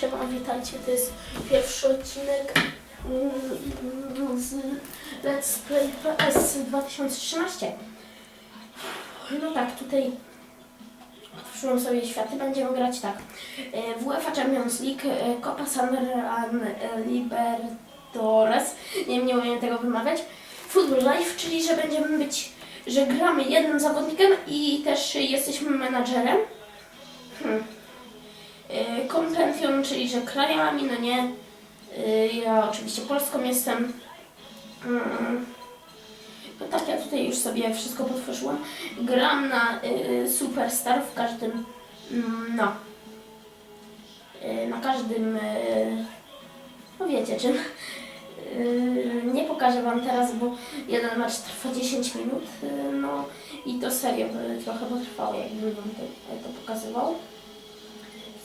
Siema, witajcie, to jest pierwszy odcinek mm, z Let's Play PS 2013. No tak, tutaj otworzyłam sobie światy, będziemy grać tak. E, W UEFA Champions League, e, Copa San Libertadores, nie wiem, nie umiem tego wymawiać. Football Life, czyli że będziemy być, że gramy jednym zawodnikiem i też jesteśmy menadżerem. Hmm. Y, Kompendium, czyli że krajami, no nie. Y, Ja oczywiście Polską jestem. Mm. No tak, ja tutaj już sobie wszystko potworzyłam. Gram na y, Superstar w każdym, mm, no, na każdym, no wiecie czym. Nie pokażę Wam teraz, bo jeden mecz trwa 10 minut, no i to serio trochę potrwało, jakbym Wam to, to pokazywał.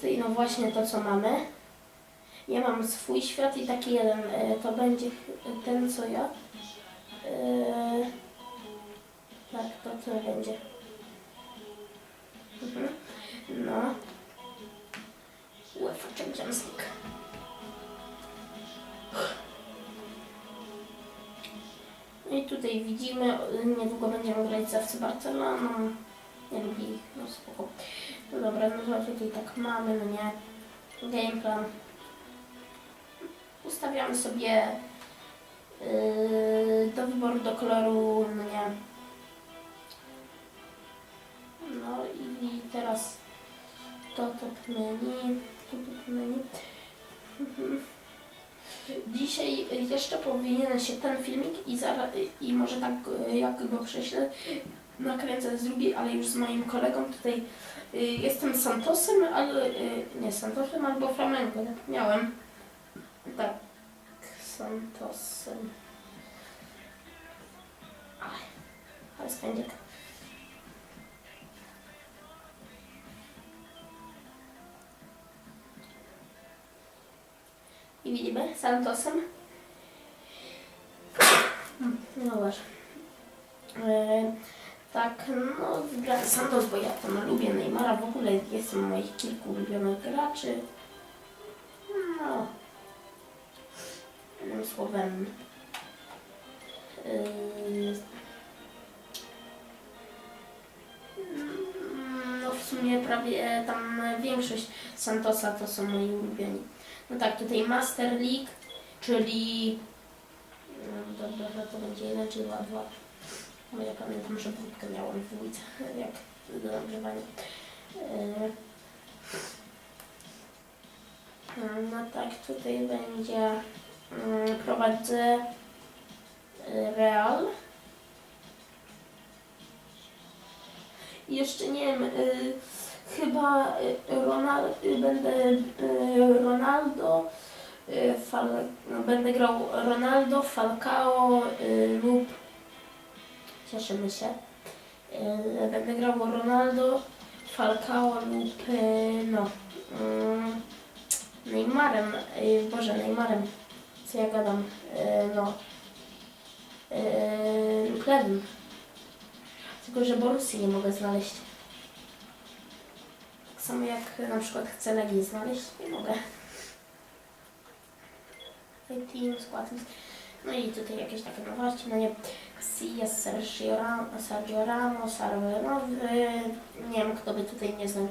No właśnie to, co mamy. Ja mam swój świat i taki jeden, e, to będzie ten, co ja. E, Tak, to tyle będzie. Mhm. No. UEFA Champions League. I tutaj widzimy, niedługo będziemy grać z FC. Nie lubię ich, no spoko. No dobra, no to tutaj tak mamy, no nie. Gameplan. Ustawiamy sobie yy, do wyboru do koloru, no nie. No i teraz to top menu, to top menu. Dzisiaj jeszcze powinien się ten filmik i, i może tak jak go prześlę, nakręcę z drugiej, ale już z moim kolegą tutaj y, jestem Santosem, ale y, nie Santosem albo Flamengo, tak miałem. Tak, Santosem. Aj, ale spędziek. I widzimy Santosem. No właśnie. E, tak, no wybrałem Santos, bo ja tam lubię Neymara, w ogóle jestem moich kilku ulubionych graczy. No. Jednym słowem. Yy, no w sumie prawie tam większość Santosa to są moi ulubieni. No tak, tutaj Master League, czyli no, dobra, to będzie jeden czy No ja pamiętam, że wódkę miałam w dwójce, jak do nagrzewania. Yy. No tak, tutaj będzie yy, prowadzę yy, Real. Jeszcze nie wiem, yy, chyba Ronald, yy, będę Ronaldo, Fal, no, będę grał Ronaldo, Falcao lub cieszymy się. Yy, Będę grał Ronaldo, Falcao lub yy, no, mm, Neymarem, yy, Boże Neymarem, co ja gadam, no, lub Lewym. Tylko, że Borussii nie mogę znaleźć. Tak samo jak na przykład chcę Legii znaleźć, nie mogę. Team, skład. No i tutaj jakieś takie nowości, no nie, Sia, Sergio Ramos, Sergio Ramos, Arbelowy, nie wiem kto by tutaj nie znał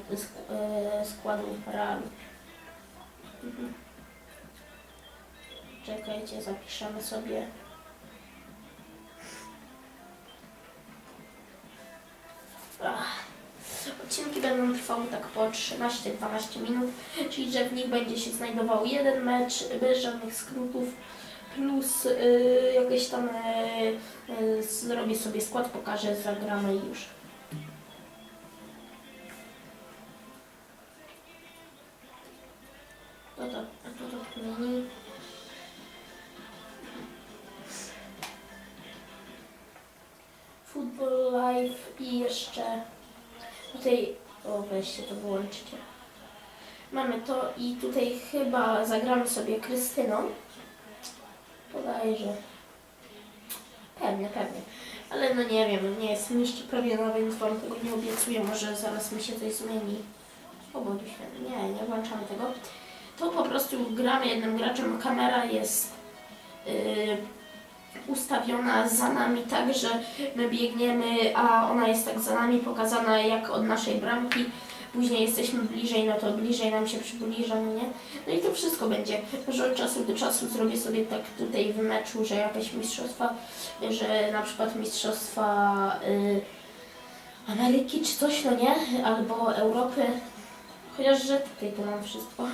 e, składu Realu. Czekajcie, zapiszemy sobie. Ach. Odcinki będą trwały tak po 13-12 minut, czyli że w nich będzie się znajdował jeden mecz bez żadnych skrótów, plus y, jakieś tam y, y, zrobię sobie skład, pokażę, zagramy i już. To to, to to menu. Football Live i jeszcze tutaj, o weźcie to wyłączcie. Mamy to i tutaj chyba zagramy sobie Krystyną. Podajże. Pewnie, pewnie. Ale no nie wiem, nie jestem jeszcze pewien, więc wam tego nie obiecuję. Może zaraz mi się coś zmieni. O Bogu święty. Nie, nie włączamy tego. to po prostu gramy jednym graczem. Kamera jest yy, ustawiona za nami tak, że my biegniemy, a ona jest tak za nami pokazana jak od naszej bramki. Później jesteśmy bliżej, no to bliżej nam się przybliża, no nie? No i to wszystko będzie, że od czasu do czasu zrobię sobie tak tutaj w meczu, że jakieś mistrzostwa, że na przykład mistrzostwa y, Ameryki czy coś, no nie? Albo Europy. Chociaż, że tutaj to mam wszystko.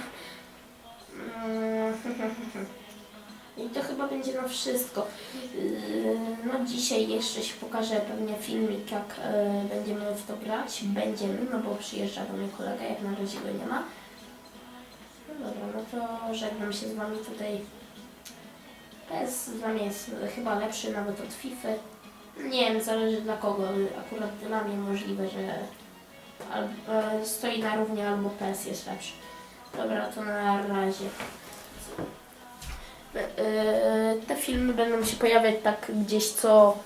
Chyba będzie na wszystko. Yy, No dzisiaj jeszcze się pokaże pewnie filmik, jak yy, będziemy w to grać. Będziemy, no bo przyjeżdża do mnie kolega, jak na razie go nie ma. No dobra, no to żegnam się z Wami tutaj. PS dla mnie jest chyba lepszy nawet od FIFA. Nie wiem, zależy dla kogo. Akurat dla mnie możliwe, że albo, e, stoi na równi albo PS jest lepszy. Dobra, to na razie. E, Te filmy będą się pojawiać tak gdzieś co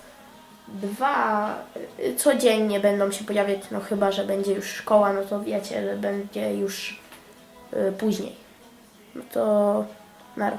dwa, e, codziennie będą się pojawiać, no chyba, że będzie już szkoła, no to wiecie, że będzie już e, później. No to nara.